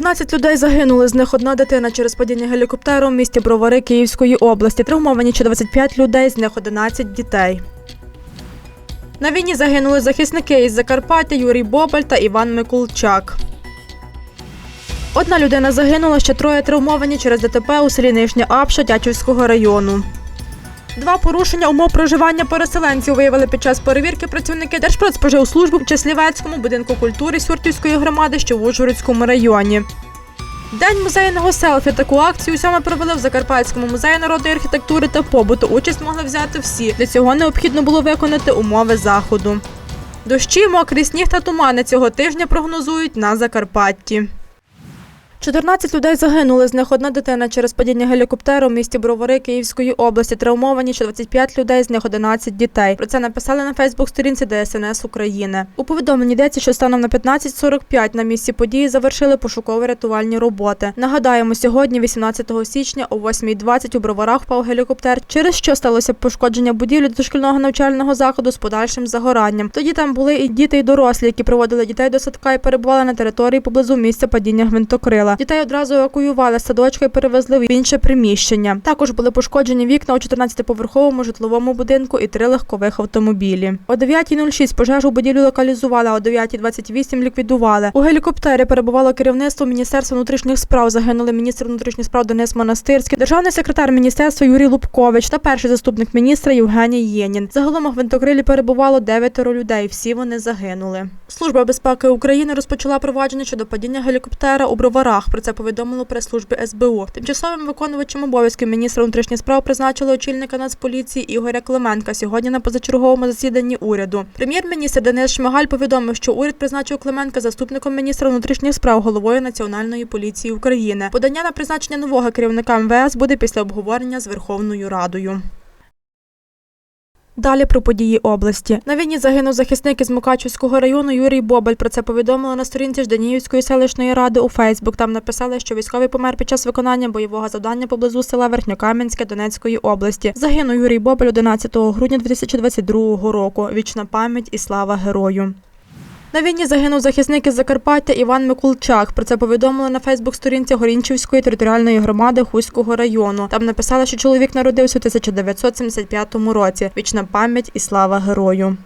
14 людей загинули, з них одна дитина через падіння гелікоптеру в місті Бровари Київської області. Травмовані ще 25 людей, з них 11 дітей. На війні загинули захисники із Закарпаття Юрій Бобаль та Іван Микулчак. Одна людина загинула, ще троє травмовані через ДТП у селі Нижня Апша Тячівського району. Два порушення умов проживання переселенців виявили під час перевірки працівники Держпродспоживслужби в Чеслівецькому будинку культури Сюртівської громади, що в Ужгородському районі. День музейного селфі. Таку акцію саме провели в Закарпатському музеї народної архітектури та побуту. Участь могли взяти всі. Для цього необхідно було виконати умови заходу. Дощі, мокрий сніг та тумани цього тижня прогнозують на Закарпатті. 14 людей загинули, з них одна дитина через падіння гелікоптеру в місті Бровари Київської області. Травмовані ще 25 людей, з них 11 дітей. Про це написали на Фейсбук-сторінці ДСНС України. У повідомленні йдеться, що станом на 15.45 на місці події завершили пошуково-рятувальні роботи. Нагадаємо, сьогодні, 18 січня, о 8.20 у Броварах впав гелікоптер, через що сталося пошкодження будівлі дошкільного навчального закладу з подальшим загоранням. Тоді там були і діти, і дорослі, які приводили дітей до садка і перебували на території поблизу місця падіння гвинтокрила. Дітей одразу евакуювали з садочка і перевезли в інше приміщення. Також були пошкоджені вікна у 14-поверховому житловому будинку і три легкових автомобілі. О 9.06 пожежу будівлю локалізували, а о 9.28 ліквідували. У гелікоптері перебувало керівництво Міністерства внутрішніх справ. Загинули міністр внутрішніх справ Денис Монастирський, державний секретар міністерства Юрій Лубкович та перший заступник міністра Євгеній Єнін. Загалом у гвинтокрилі перебувало дев'ятеро людей. Всі вони загинули. Служба безпеки України розпочала провадження щодо падіння гелікоптера у броварах. Про це повідомило прес-службі СБУ. Тимчасовим виконувачем обов'язків міністра внутрішніх справ призначили очільника Нацполіції Ігоря Клименка сьогодні на позачерговому засіданні уряду. Прем'єр-міністр Денис Шмигаль повідомив, що уряд призначив Клименка заступником міністра внутрішніх справ головою Національної поліції України. Подання на призначення нового керівника МВС буде після обговорення з Верховною Радою. Далі про події області. На війні загинув захисник із Мукачівського району Юрій Бобаль. Про це повідомили на сторінці Жданіївської селищної ради у Фейсбук. Там написали, що військовий помер під час виконання бойового завдання поблизу села Верхньокам'янське Донецької області. Загинув Юрій Бобаль 11 грудня 2022 року. Вічна пам'ять і слава герою. На війні загинув захисник із Закарпаття Іван Микулчак. Про це повідомили на Фейсбук-сторінці Горінчівської територіальної громади Хуського району. Там написали, що чоловік народився у 1975 році. Вічна пам'ять і слава герою.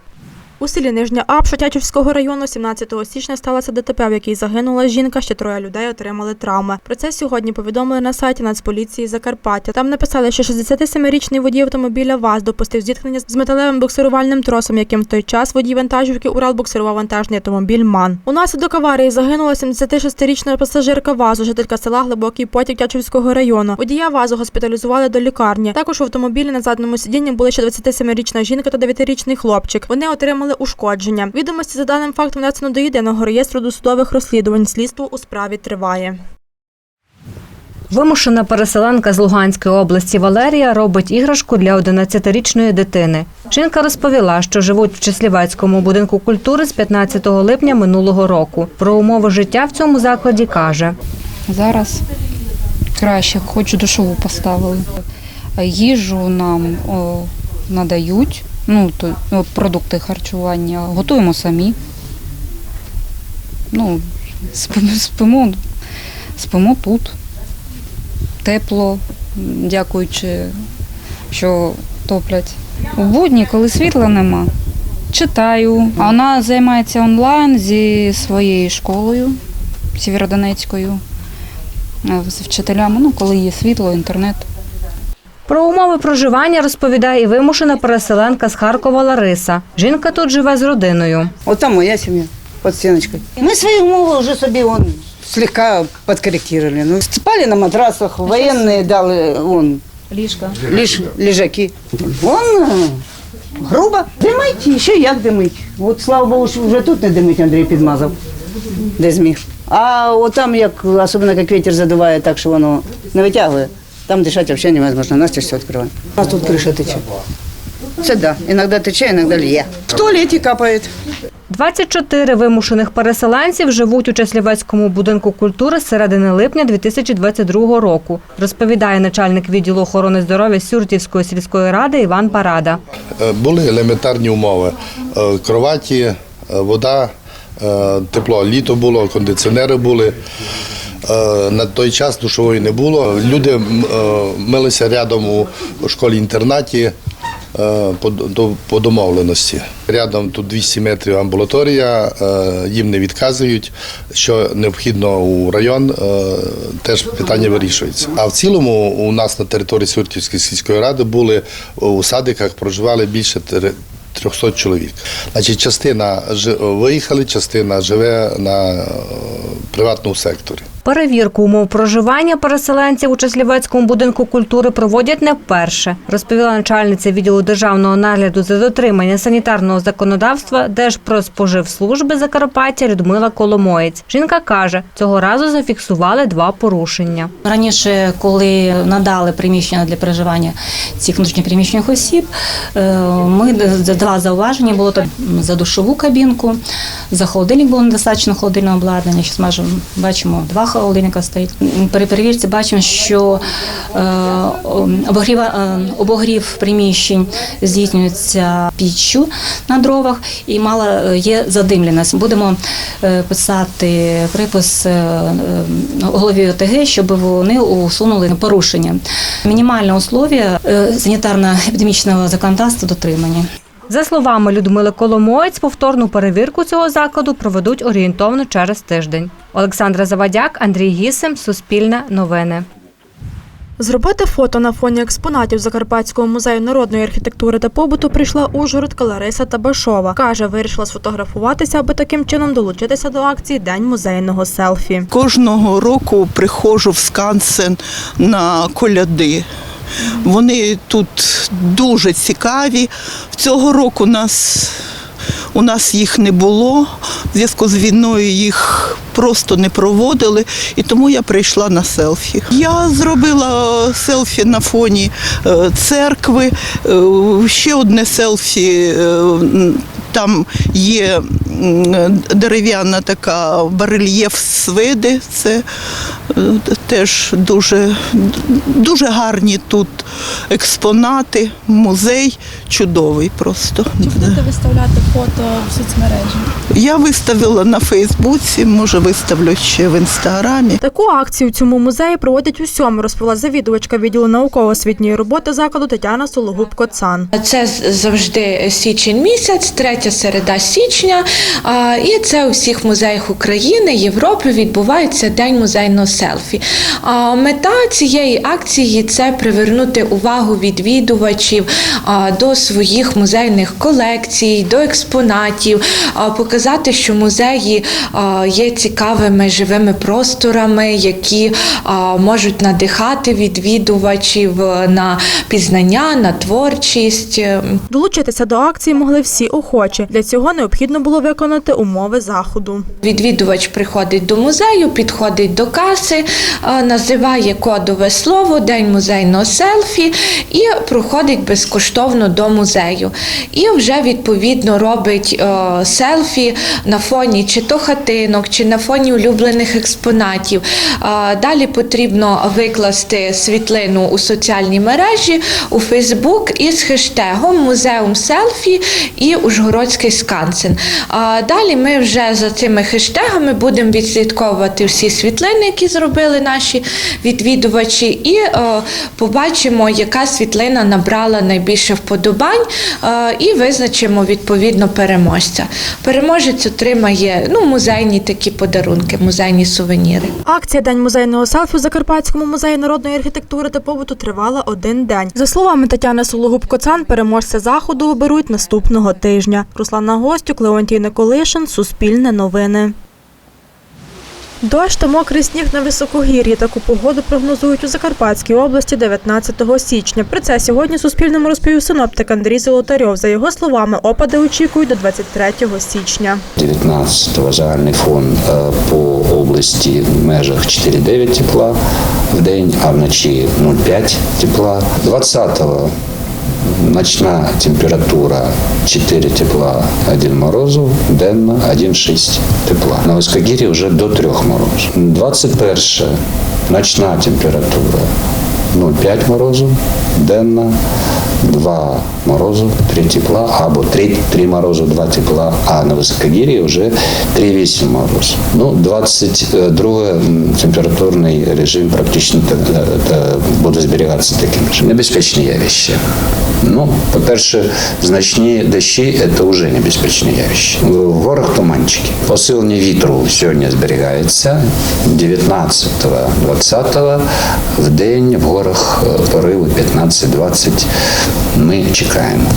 У селі Нижня Апша Тячівського району 17 січня сталося ДТП, в якій загинула жінка, ще троє людей отримали травми. Про це сьогодні повідомили на сайті Нацполіції Закарпаття. Там написали, що 67-річний водій автомобіля ВАЗ допустив зіткнення з металевим буксирувальним тросом, яким в той час водій вантажівки Урал буксирував вантажний автомобіль МАН. Унаслідок аварії загинула 76-річна пасажирка ВАЗу, жителька села Глибокий Потік Тячівського району. Водія ВАЗу госпіталізували до лікарні. Також в автомобілі на задньому сидінні були ще 27-річна жінка та 9-річний хлопчик. Вони отримали ушкодження. Відомості за даним фактом внесено до єдиного реєстру досудових розслідувань. Слідство у справі триває. Вимушена переселенка з Луганської області Валерія робить іграшку для 11-річної дитини. Жінка розповіла, що живуть в Числівецькому будинку культури з 15 липня минулого року. Про умови життя в цьому закладі каже. Зараз краще, хоч душову поставили. Їжу нам о, надають, ну, то, о, продукти харчування, готуємо самі. Ну, спимо, спимо, спимо тут. Тепло, дякуючи, що топлять. У будні, коли світла нема, читаю. А вона займається онлайн зі своєю школою Сєвєродонецькою е, з вчителями, ну, коли є світло, інтернет. Про умови проживання розповідає і вимушена переселенка з Харкова Лариса. Жінка тут живе з родиною. Вот там моя семья под стеночкой. Мы свои умовы уже себе он слегка подкорректировали. Ну, спали на матрасах, военные дали он Ліжка. лишь лежаки. Он э, грубо. Димить, ще як димить. От слава Богу, що вже тут не димить, Андрій підмазав, де зміг. А от там, як, особливо як вітер задуває так, що воно не витягує, там дишати взагалі невозможно. Настя все відкриває. У нас тут криша тече. Це да. Іноді тече, іноді лє. В туалеті капає. 24 вимушених переселенців живуть у Чеслівецькому будинку культури з середини липня 2022 року, розповідає начальник відділу охорони здоров'я Сюртівської сільської ради Іван Парада. Е, Були елементарні умови: Е, кроваті, е, вода, тепло. Літо було, кондиціонери були. Е, На той час душової не було. Люди е, милися рядом у школі-інтернаті е, по, до- домовленості. Рядом тут 200 метрів амбулаторія, їм не відказують, що необхідно у район, теж питання вирішується. А в цілому у нас на території Сурківської сільської ради були у садиках, проживали більше тери- 300 чоловік. Значить, частина виїхали, частина живе на приватному секторі. Перевірку умов проживання переселенців у Часлівецькому будинку культури проводять не вперше, розповіла начальниця відділу державного нагляду за дотримання санітарного законодавства Держпродспоживслужби Закарпаття Людмила Коломоєць. Жінка каже, цього разу зафіксували два порушення. Раніше, коли надали приміщення для проживання цих внутрішньопереміщених осіб, е, ми два зауваження було за душову кабінку, за холодильник було недостатньо холодильного обладнання. Зараз бачимо два холодильника стоїть. При перевірці бачимо, що е, обогріва, е, обогрів приміщень здійснюється піччю на дровах і мало е, є задимленість. Будемо писати припис голові ОТГ, щоб вони усунули порушення. Мінімальне условие е, санітарно-епідемічного законодавства дотримані. За словами Людмили Коломоєць, повторну перевірку цього закладу проведуть орієнтовно через тиждень. Олександра Завадяк, Андрій Гісим, Суспільне новини. Зробити фото на фоні експонатів Закарпатського музею народної архітектури та побуту прийшла Ужгородка Лариса Табашова. Каже, вирішила сфотографуватися, аби таким чином долучитися до акції День музейного селфі. Кожного року приходжу в скансен на коляди. Вони тут дуже цікаві. Цього року нас, у нас їх не було. В зв'язку з війною їх просто не проводили, і тому я прийшла на селфі. Я зробила селфі на фоні е, церкви, е, ще одне селфі. е, Там є дерев'яна така барельєф свиди. Це теж дуже, дуже гарні тут експонати, музей чудовий просто. будете виставляти фото в соцмережі? Я виставила на Фейсбуці, може виставлю ще в інстаграмі. Таку акцію в цьому музеї проводять усьому, розповіла завідувачка відділу науково-освітньої роботи закладу Тетяна Сологуб Коцан. Це завжди січень місяць, третя середа січня. А, І це у всіх музеях України, Європи відбувається День музейного селфі. А, Мета цієї акції це привернути увагу відвідувачів до своїх музейних колекцій, до експонатів, показати, що музеї є цікавими живими просторами, які можуть надихати відвідувачів е, на пізнання, на творчість. Долучитися до акції могли всі охочі. Для цього необхідно було виконати умови заходу. Відвідувач приходить до музею, підходить до каси, е, називає кодове слово День музейного селфі і проходить безкоштовно до музею. І вже відповідно робить е, селфі на фоні чи то хатинок, чи на фоні улюблених експонатів. Е, Далі потрібно викласти світлину у соціальній мережі у Фейсбук із хештегом Музеум селфі і Ужгородський скансен. Далі ми вже за цими хештегами будемо відслідковувати всі світлини, які зробили наші відвідувачі, і е, побачимо, яка світлина набрала найбільше вподобань, е, і визначимо відповідно переможця. Переможець отримає ну, музейні такі подарунки, музейні сувеніри. Акція День музейного селфі у Закарпатському музеї народної архітектури та побуту тривала один день. За словами Тетяни Сологуб Коцан, переможця заходу оберуть наступного тижня. Руслана Гостюк, Леонтій Николишин, Суспільне новини. Дощ та мокрий сніг на високогір'ї. Таку погоду прогнозують у Закарпатській області 19 січня. Про це сьогодні Суспільному розповів синоптик Андрій Золотарьов. За його словами, опади очікують до 23 січня. 19-го загальний фон е, по області в межах 4,9 тепла в день, а вночі 0,5 тепла. 20-го ночна температура 4 тепла, 1 морозу, денно 1,6 тепла. На Вискагірі вже до 3 морозу. 21 ночна температура 0,5 морозу, денно 2 морозу, 3 тепла, або 3, 3 морозу, 2 тепла, а на високогір'ї вже 3-8 морозу. Ну, 22 м, температурний режим практично та- та- та буде зберігатися таким же. Небезпечні явища. Ну, по-перше, значні дощі це вже небезпечні явища. В горах туманчики. Посилення вітру сьогодні зберігається 19-20 в день в горах е, пориви 15-20 ми чекаємо.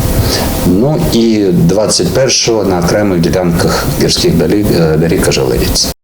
Ну і 21-го на окремих ділянках гірських доріг, е, доріг ожеледиться.